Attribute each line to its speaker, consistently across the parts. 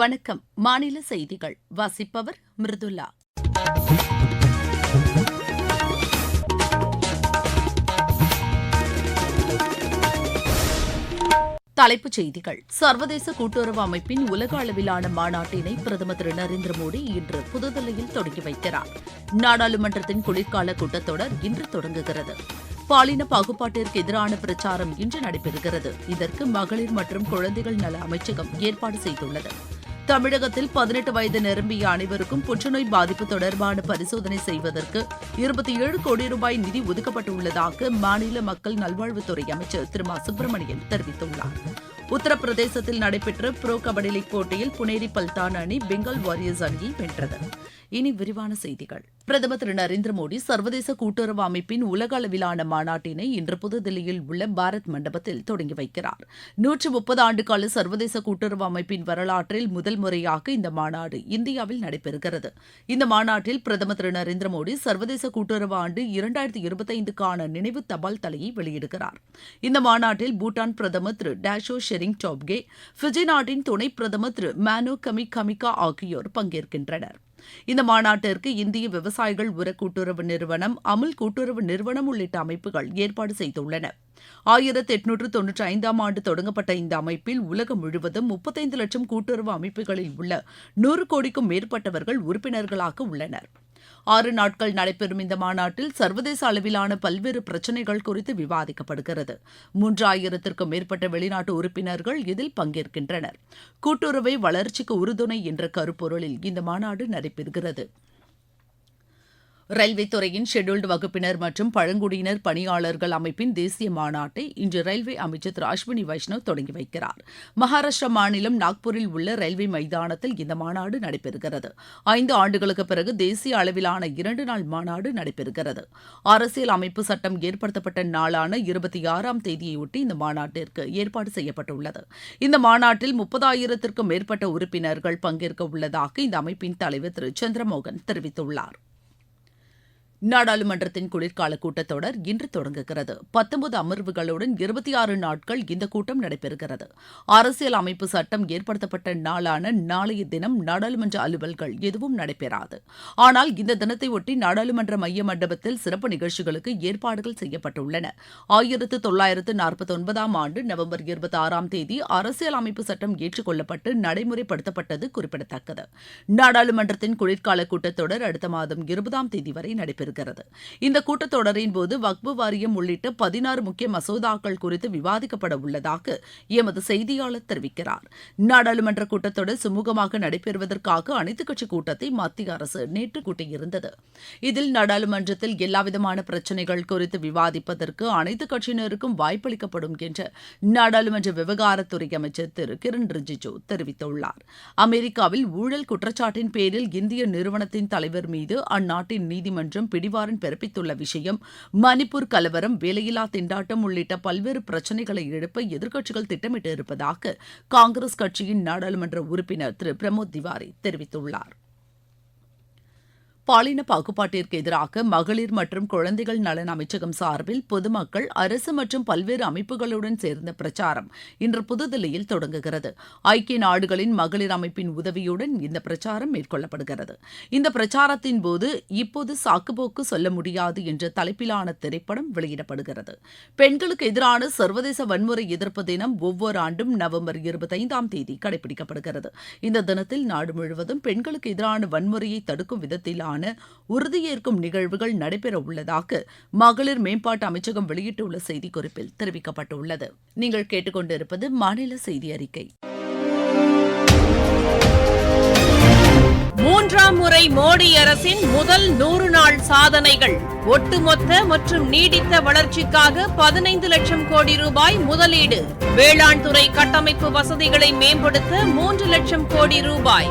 Speaker 1: வணக்கம் மாநில செய்திகள் வாசிப்பவர் மிருதுலா தலைப்புச் செய்திகள் சர்வதேச கூட்டுறவு அமைப்பின் உலக அளவிலான மாநாட்டினை பிரதமர் திரு நரேந்திர மோடி இன்று புதுதில்லியில் தொடங்கி வைக்கிறார் நாடாளுமன்றத்தின் குளிர்கால கூட்டத்தொடர் இன்று தொடங்குகிறது பாலின பாகுபாட்டிற்கு எதிரான பிரச்சாரம் இன்று நடைபெறுகிறது இதற்கு மகளிர் மற்றும் குழந்தைகள் நல அமைச்சகம் ஏற்பாடு செய்துள்ளது தமிழகத்தில் பதினெட்டு வயது நிரம்பிய அனைவருக்கும் புற்றுநோய் பாதிப்பு தொடர்பான பரிசோதனை செய்வதற்கு இருபத்தி ஏழு கோடி ரூபாய் நிதி ஒதுக்கப்பட்டுள்ளதாக மாநில மக்கள் நல்வாழ்வுத்துறை அமைச்சர் திரு மா சுப்பிரமணியன் தெரிவித்துள்ளார் உத்தரப்பிரதேசத்தில் நடைபெற்ற புரோ கபடி லீக் போட்டியில் புனேரி பல்தான் அணி பெங்கால் வாரியர்ஸ் அணியை வென்றது இனி விரிவான செய்திகள் பிரதமர் திரு நரேந்திர மோடி சர்வதேச கூட்டுறவு அமைப்பின் உலக அளவிலான மாநாட்டினை இன்று புதுதில்லியில் உள்ள பாரத் மண்டபத்தில் தொடங்கி வைக்கிறார் நூற்று முப்பது ஆண்டுகால சர்வதேச கூட்டுறவு அமைப்பின் வரலாற்றில் முதல் முறையாக இந்த மாநாடு இந்தியாவில் நடைபெறுகிறது இந்த மாநாட்டில் பிரதமர் திரு நரேந்திர மோடி சர்வதேச கூட்டுறவு ஆண்டு இரண்டாயிரத்தி இருபத்தைந்துக்கான நினைவு தபால் தலையை வெளியிடுகிறார் இந்த மாநாட்டில் பூட்டான் பிரதமர் திரு டேஷோ ஷெரிங் டோப்கே பிஜி நாட்டின் துணை பிரதமர் திரு மேனோ கமி கமிகா ஆகியோர் பங்கேற்கின்றனர் இந்த மாநாட்டிற்கு இந்திய விவசாயிகள் உர கூட்டுறவு நிறுவனம் அமுல் கூட்டுறவு நிறுவனம் உள்ளிட்ட அமைப்புகள் ஏற்பாடு செய்துள்ளன ஆயிரத்தி எட்நூற்று தொன்னூற்றி ஐந்தாம் ஆண்டு தொடங்கப்பட்ட இந்த அமைப்பில் உலகம் முழுவதும் முப்பத்தைந்து லட்சம் கூட்டுறவு அமைப்புகளில் உள்ள நூறு கோடிக்கும் மேற்பட்டவர்கள் உறுப்பினர்களாக உள்ளனா் ஆறு நாட்கள் நடைபெறும் இந்த மாநாட்டில் சர்வதேச அளவிலான பல்வேறு பிரச்சினைகள் குறித்து விவாதிக்கப்படுகிறது மூன்றாயிரத்திற்கும் மேற்பட்ட வெளிநாட்டு உறுப்பினர்கள் இதில் பங்கேற்கின்றனர் கூட்டுறவை வளர்ச்சிக்கு உறுதுணை என்ற கருப்பொருளில் இந்த மாநாடு நடைபெறுகிறது ரயில்வே துறையின் ஷெட்யூல்டு வகுப்பினர் மற்றும் பழங்குடியினர் பணியாளர்கள் அமைப்பின் தேசிய மாநாட்டை இன்று ரயில்வே அமைச்சர் திரு அஸ்வினி வைஷ்ணவ் தொடங்கி வைக்கிறார் மகாராஷ்டிரா மாநிலம் நாக்பூரில் உள்ள ரயில்வே மைதானத்தில் இந்த மாநாடு நடைபெறுகிறது ஐந்து ஆண்டுகளுக்கு பிறகு தேசிய அளவிலான இரண்டு நாள் மாநாடு நடைபெறுகிறது அரசியல் அமைப்பு சட்டம் ஏற்படுத்தப்பட்ட நாளான இருபத்தி ஆறாம் தேதியையொட்டி இந்த மாநாட்டிற்கு ஏற்பாடு செய்யப்பட்டுள்ளது இந்த மாநாட்டில் முப்பதாயிரத்திற்கும் மேற்பட்ட உறுப்பினர்கள் பங்கேற்க உள்ளதாக இந்த அமைப்பின் தலைவர் திரு சந்திரமோகன் தெரிவித்துள்ளாா் நாடாளுமன்றத்தின் குளிர்கால கூட்டத்தொடர் இன்று தொடங்குகிறது பத்தொன்பது அமர்வுகளுடன் இருபத்தி ஆறு நாட்கள் இந்த கூட்டம் நடைபெறுகிறது அரசியல் அமைப்பு சட்டம் ஏற்படுத்தப்பட்ட நாளான நாளைய தினம் நாடாளுமன்ற அலுவல்கள் எதுவும் நடைபெறாது ஆனால் இந்த தினத்தையொட்டி நாடாளுமன்ற மைய மண்டபத்தில் சிறப்பு நிகழ்ச்சிகளுக்கு ஏற்பாடுகள் செய்யப்பட்டுள்ளன ஆயிரத்து தொள்ளாயிரத்து நாற்பத்தி ஒன்பதாம் ஆண்டு நவம்பர் இருபத்தி ஆறாம் தேதி அரசியல் அமைப்பு சட்டம் ஏற்றுக்கொள்ளப்பட்டு நடைமுறைப்படுத்தப்பட்டது குறிப்பிடத்தக்கது நாடாளுமன்றத்தின் குளிர்கால கூட்டத்தொடர் அடுத்த மாதம் இருபதாம் தேதி வரை நடைபெறும் வருகிறது இந்த கூட்டத்தொடரின் போது வக்பு வாரியம் உள்ளிட்ட பதினாறு முக்கிய மசோதாக்கள் குறித்து விவாதிக்கப்பட உள்ளதாக எமது செய்தியாளர் தெரிவிக்கிறார் நாடாளுமன்ற கூட்டத்தொடர் சுமூகமாக நடைபெறுவதற்காக அனைத்துக் கட்சி கூட்டத்தை மத்திய அரசு நேற்று கூட்டியிருந்தது இதில் நாடாளுமன்றத்தில் எல்லாவிதமான பிரச்சினைகள் குறித்து விவாதிப்பதற்கு அனைத்துக் கட்சியினருக்கும் வாய்ப்பளிக்கப்படும் என்று நாடாளுமன்ற விவகாரத்துறை அமைச்சர் திரு கிரண் ரிஜிஜு தெரிவித்துள்ளார் அமெரிக்காவில் ஊழல் குற்றச்சாட்டின் பேரில் இந்திய நிறுவனத்தின் தலைவர் மீது அந்நாட்டின் நீதிமன்றம் பிடி பிடிவாரன் பிறப்பித்துள்ள விஷயம் மணிப்பூர் கலவரம் வேலையில்லா திண்டாட்டம் உள்ளிட்ட பல்வேறு பிரச்சினைகளை எழுப்ப எதிர்க்கட்சிகள் திட்டமிட்டு இருப்பதாக காங்கிரஸ் கட்சியின் நாடாளுமன்ற உறுப்பினர் திரு பிரமோத் திவாரி தெரிவித்துள்ளார் பாலின பாகுபாட்டிற்கு எதிராக மகளிர் மற்றும் குழந்தைகள் நலன் அமைச்சகம் சார்பில் பொதுமக்கள் அரசு மற்றும் பல்வேறு அமைப்புகளுடன் சேர்ந்த பிரச்சாரம் இன்று புதுதில்லியில் தொடங்குகிறது ஐக்கிய நாடுகளின் மகளிர் அமைப்பின் உதவியுடன் இந்த பிரச்சாரம் மேற்கொள்ளப்படுகிறது இந்த பிரச்சாரத்தின் போது இப்போது சாக்குபோக்கு சொல்ல முடியாது என்ற தலைப்பிலான திரைப்படம் வெளியிடப்படுகிறது பெண்களுக்கு எதிரான சர்வதேச வன்முறை எதிர்ப்பு தினம் ஒவ்வொரு ஆண்டும் நவம்பர் இருபத்தைந்தாம் தேதி கடைபிடிக்கப்படுகிறது இந்த தினத்தில் நாடு முழுவதும் பெண்களுக்கு எதிரான வன்முறையை தடுக்கும் விதத்திலான இடையிலான உறுதியேற்கும் நிகழ்வுகள் நடைபெற உள்ளதாக மகளிர் மேம்பாட்டு அமைச்சகம் வெளியிட்டுள்ள செய்திக்குறிப்பில் தெரிவிக்கப்பட்டுள்ளது நீங்கள் கேட்டுக்கொண்டிருப்பது மாநில செய்தி அறிக்கை
Speaker 2: மூன்றாம் முறை மோடி அரசின் முதல் நூறு நாள் சாதனைகள் ஒட்டுமொத்த மற்றும் நீடித்த வளர்ச்சிக்காக பதினைந்து லட்சம் கோடி ரூபாய் முதலீடு வேளாண் துறை கட்டமைப்பு வசதிகளை மேம்படுத்த மூன்று லட்சம் கோடி ரூபாய்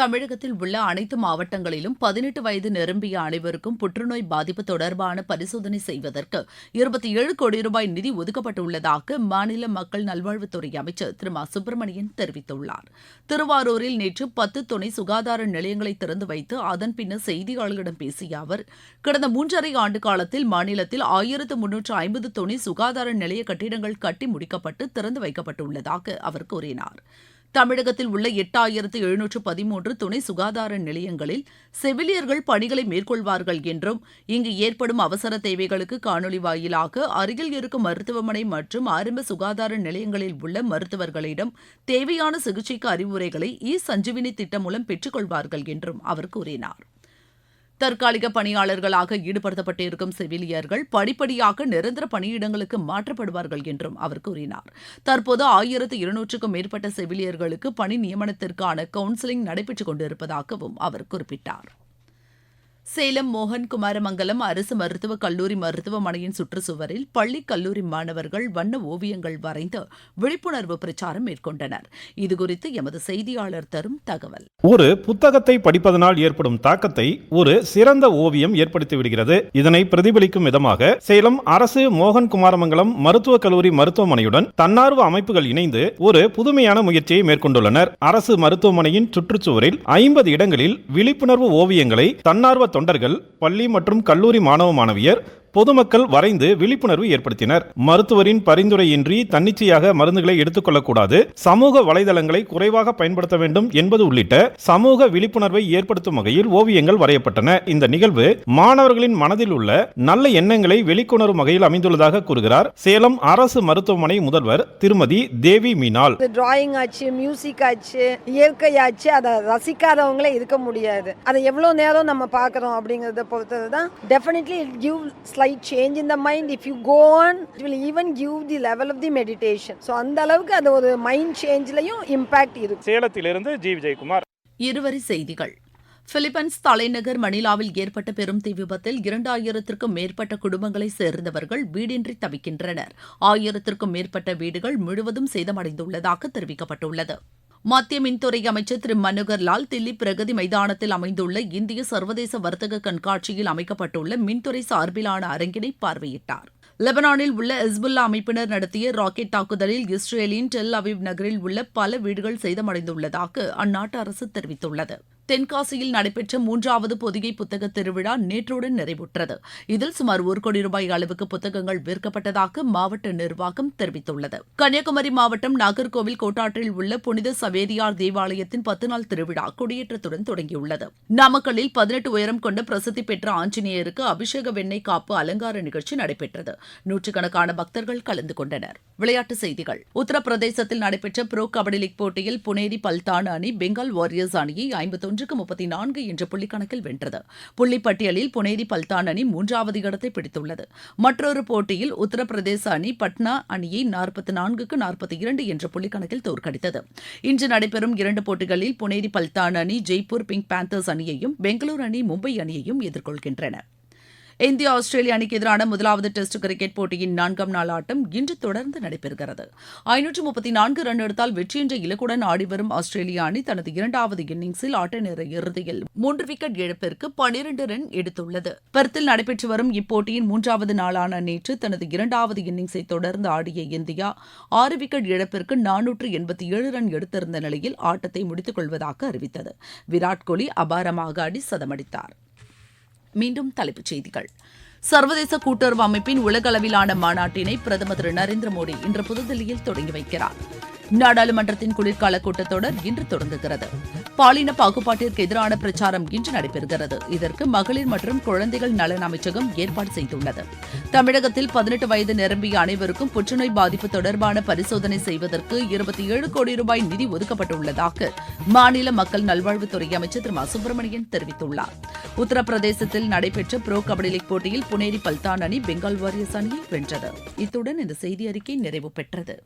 Speaker 1: தமிழகத்தில் உள்ள அனைத்து மாவட்டங்களிலும் பதினெட்டு வயது நிரம்பிய அனைவருக்கும் புற்றுநோய் பாதிப்பு தொடர்பான பரிசோதனை செய்வதற்கு இருபத்தி ஏழு கோடி ரூபாய் நிதி ஒதுக்கப்பட்டுள்ளதாக மாநில மக்கள் நல்வாழ்வுத்துறை அமைச்சர் திரு மா சுப்பிரமணியன் தெரிவித்துள்ளார் திருவாரூரில் நேற்று பத்து துணை சுகாதார நிலையங்களை திறந்து வைத்து அதன் பின்னர் செய்தியாளர்களிடம் பேசிய அவர் கடந்த மூன்றரை ஆண்டு காலத்தில் மாநிலத்தில் ஆயிரத்து முன்னூற்று ஐம்பது துணை சுகாதார நிலைய கட்டிடங்கள் கட்டி முடிக்கப்பட்டு திறந்து வைக்கப்பட்டுள்ளதாக அவர் கூறினாா் தமிழகத்தில் உள்ள எட்டாயிரத்து எழுநூற்று பதிமூன்று துணை சுகாதார நிலையங்களில் செவிலியர்கள் பணிகளை மேற்கொள்வார்கள் என்றும் இங்கு ஏற்படும் அவசர தேவைகளுக்கு காணொலி வாயிலாக அருகில் இருக்கும் மருத்துவமனை மற்றும் ஆரம்ப சுகாதார நிலையங்களில் உள்ள மருத்துவர்களிடம் தேவையான சிகிச்சைக்கு அறிவுரைகளை இ சஞ்சீவினி திட்டம் மூலம் பெற்றுக்கொள்வார்கள் என்றும் அவர் கூறினாா் தற்காலிக பணியாளர்களாக ஈடுபடுத்தப்பட்டிருக்கும் செவிலியர்கள் படிப்படியாக நிரந்தர பணியிடங்களுக்கு மாற்றப்படுவார்கள் என்றும் அவர் கூறினார் தற்போது ஆயிரத்து இருநூற்றுக்கும் மேற்பட்ட செவிலியர்களுக்கு பணி நியமனத்திற்கான கவுன்சிலிங் நடைபெற்றுக் கொண்டிருப்பதாகவும் அவர் குறிப்பிட்டார் சேலம் மோகன் குமாரமங்கலம் அரசு மருத்துவக் கல்லூரி மருத்துவமனையின் சுற்றுச்சுவரில் பள்ளி கல்லூரி மாணவர்கள் வண்ண ஓவியங்கள் வரைந்து விழிப்புணர்வு பிரச்சாரம் மேற்கொண்டனர் இதுகுறித்து எமது செய்தியாளர் தரும் தகவல்
Speaker 3: ஒரு புத்தகத்தை படிப்பதனால் ஏற்படும் தாக்கத்தை ஒரு சிறந்த ஓவியம் ஏற்படுத்திவிடுகிறது இதனை பிரதிபலிக்கும் விதமாக சேலம் அரசு மோகன் குமாரமங்கலம் மருத்துவக் கல்லூரி மருத்துவமனையுடன் தன்னார்வ அமைப்புகள் இணைந்து ஒரு புதுமையான முயற்சியை மேற்கொண்டுள்ளனர் அரசு மருத்துவமனையின் சுற்றுச்சுவரில் ஐம்பது இடங்களில் விழிப்புணர்வு ஓவியங்களை தன்னார்வ தொண்டர்கள் பள்ளி மற்றும் கல்லூரி மாணவ மாணவியர் பொதுமக்கள் வரைந்து விழிப்புணர்வு ஏற்படுத்தினர் மருத்துவரின் பரிந்துரையின்றி தன்னிச்சையாக மருந்துகளை எடுத்துக்கொள்ளக்கூடாது சமூக வலைதளங்களை குறைவாக பயன்படுத்த வேண்டும் என்பது உள்ளிட்ட சமூக விழிப்புணர்வை ஏற்படுத்தும் வகையில் ஓவியங்கள் வரையப்பட்டன இந்த நிகழ்வு மாணவர்களின் மனதில் உள்ள நல்ல எண்ணங்களை வெளிக்கொணரும் வகையில் அமைந்துள்ளதாக கூறுகிறார் சேலம் அரசு மருத்துவமனை முதல்வர் திருமதி தேவி மீனால்
Speaker 4: டிராயிங் ஆச்சு மியூசிக் ஆச்சு இயற்கையாச்சு அதை ரசிக்காதவங்களே இருக்க முடியாது அதை எவ்வளவு நேரம் நம்ம பாக்குறோம் அப்படிங்கிறத பொறுத்ததுதான் தான் definitely slight change in the mind if you go on it will even give the level of the meditation so அந்த அளவுக்கு அது ஒரு மைண்ட் சேஞ்ச்லையும் இம்பாக்ட் இருக்கு
Speaker 5: சேலத்திலிருந்து ஜி விஜயகுமார்
Speaker 1: இருவரி செய்திகள் பிலிப்பைன்ஸ் தலைநகர் மணிலாவில் ஏற்பட்ட பெரும் தீ விபத்தில் இரண்டாயிரத்திற்கும் மேற்பட்ட குடும்பங்களை சேர்ந்தவர்கள் வீடின்றி தவிக்கின்றனர் ஆயிரத்திற்கும் மேற்பட்ட வீடுகள் முழுவதும் சேதமடைந்துள்ளதாக தெரிவிக்கப்பட்டுள்ளது மத்திய மின்துறை அமைச்சர் திரு மனோகர் லால் தில்லி பிரகதி மைதானத்தில் அமைந்துள்ள இந்திய சர்வதேச வர்த்தக கண்காட்சியில் அமைக்கப்பட்டுள்ள மின்துறை சார்பிலான அரங்கினை பார்வையிட்டார் லெபனானில் உள்ள ஹிஸ்புல்லா அமைப்பினர் நடத்திய ராக்கெட் தாக்குதலில் இஸ்ரேலின் டெல் அவிவ் நகரில் உள்ள பல வீடுகள் சேதமடைந்துள்ளதாக அந்நாட்டு அரசு தெரிவித்துள்ளது தென்காசியில் நடைபெற்ற மூன்றாவது பொதிகை புத்தக திருவிழா நேற்றுடன் நிறைவுற்றது இதில் சுமார் ஒரு கோடி ரூபாய் அளவுக்கு புத்தகங்கள் விற்கப்பட்டதாக மாவட்ட நிர்வாகம் தெரிவித்துள்ளது கன்னியாகுமரி மாவட்டம் நாகர்கோவில் கோட்டாற்றில் உள்ள புனித சவேரியார் தேவாலயத்தின் பத்து நாள் திருவிழா கொடியேற்றத்துடன் தொடங்கியுள்ளது நாமக்கல்லில் பதினெட்டு உயரம் கொண்ட பிரசித்தி பெற்ற ஆஞ்சநேயருக்கு அபிஷேக வெண்ணெய் காப்பு அலங்கார நிகழ்ச்சி நடைபெற்றது நூற்றுக்கணக்கான பக்தர்கள் கலந்து கொண்டனர் விளையாட்டுச் செய்திகள் உத்தரப்பிரதேசத்தில் நடைபெற்ற புரோ கபடி லீக் போட்டியில் புனேரி பல்தான் அணி பெங்கால் வாரியர்ஸ் அணியை ஐம்பத்தொன்று ஒன்றுக்கு முப்பத்தி நான்கு என்ற புள்ளிக்கணக்கில் வென்றது புள்ளிப்பட்டியலில் பட்டியலில் புனேரி பல்தான் அணி மூன்றாவது இடத்தை பிடித்துள்ளது மற்றொரு போட்டியில் உத்தரப்பிரதேச அணி பட்னா அணியை நாற்பத்தி நான்குக்கு நாற்பத்தி இரண்டு என்ற புள்ளிக்கணக்கில் தோற்கடித்தது இன்று நடைபெறும் இரண்டு போட்டிகளில் புனேரி பல்தான் அணி ஜெய்ப்பூர் பிங்க் பேந்தர்ஸ் அணியையும் பெங்களூரு அணி மும்பை அணியையும் எதிர்கொள்கின்றன இந்தியா ஆஸ்திரேலிய அணிக்கு எதிரான முதலாவது டெஸ்ட் கிரிக்கெட் போட்டியின் நான்காம் நாள் ஆட்டம் இன்று தொடர்ந்து நடைபெறுகிறது ஐநூற்று முப்பத்தி நான்கு ரன் எடுத்தால் வெற்றி என்ற இலக்குடன் ஆடிவரும் ஆஸ்திரேலிய அணி தனது இரண்டாவது இன்னிங்ஸில் ஆட்ட நேர இறுதியில் மூன்று விக்கெட் இழப்பிற்கு பனிரண்டு ரன் எடுத்துள்ளது பெர்த்தில் நடைபெற்று வரும் இப்போட்டியின் மூன்றாவது நாளான நேற்று தனது இரண்டாவது இன்னிங்ஸை தொடர்ந்து ஆடிய இந்தியா ஆறு விக்கெட் இழப்பிற்கு நானூற்று எண்பத்தி ஏழு ரன் எடுத்திருந்த நிலையில் ஆட்டத்தை முடித்துக் கொள்வதாக அறிவித்தது விராட் கோலி அபாரமாக ஆடி சதமடித்தார் மீண்டும் தலைப்புச் செய்திகள் சர்வதேச கூட்டுறவு அமைப்பின் உலகளவிலான மாநாட்டினை பிரதமர் திரு நரேந்திர மோடி இன்று புதுதில்லியில் தொடங்கி வைக்கிறார் நாடாளுமன்றத்தின் குளிர்கால கூட்டத்தொடர் இன்று தொடங்குகிறது பாலின பாகுபாட்டிற்கு எதிரான பிரச்சாரம் இன்று நடைபெறுகிறது இதற்கு மகளிர் மற்றும் குழந்தைகள் நலன் அமைச்சகம் ஏற்பாடு செய்துள்ளது தமிழகத்தில் பதினெட்டு வயது நிரம்பிய அனைவருக்கும் புற்றுநோய் பாதிப்பு தொடர்பான பரிசோதனை செய்வதற்கு இருபத்தி ஏழு கோடி ரூபாய் நிதி ஒதுக்கப்பட்டுள்ளதாக மாநில மக்கள் நல்வாழ்வுத்துறை அமைச்சர் திரு மா சுப்பிரமணியன் தெரிவித்துள்ளாா் உத்தரப்பிரதேசத்தில் நடைபெற்ற புரோ கபடி லீக் போட்டியில் புனேரி பல்தான் அணி பெங்கால் வாரியர்ஸ் அணியை வென்றது இத்துடன் இந்த செய்தி அறிக்கை நிறைவு பெற்றது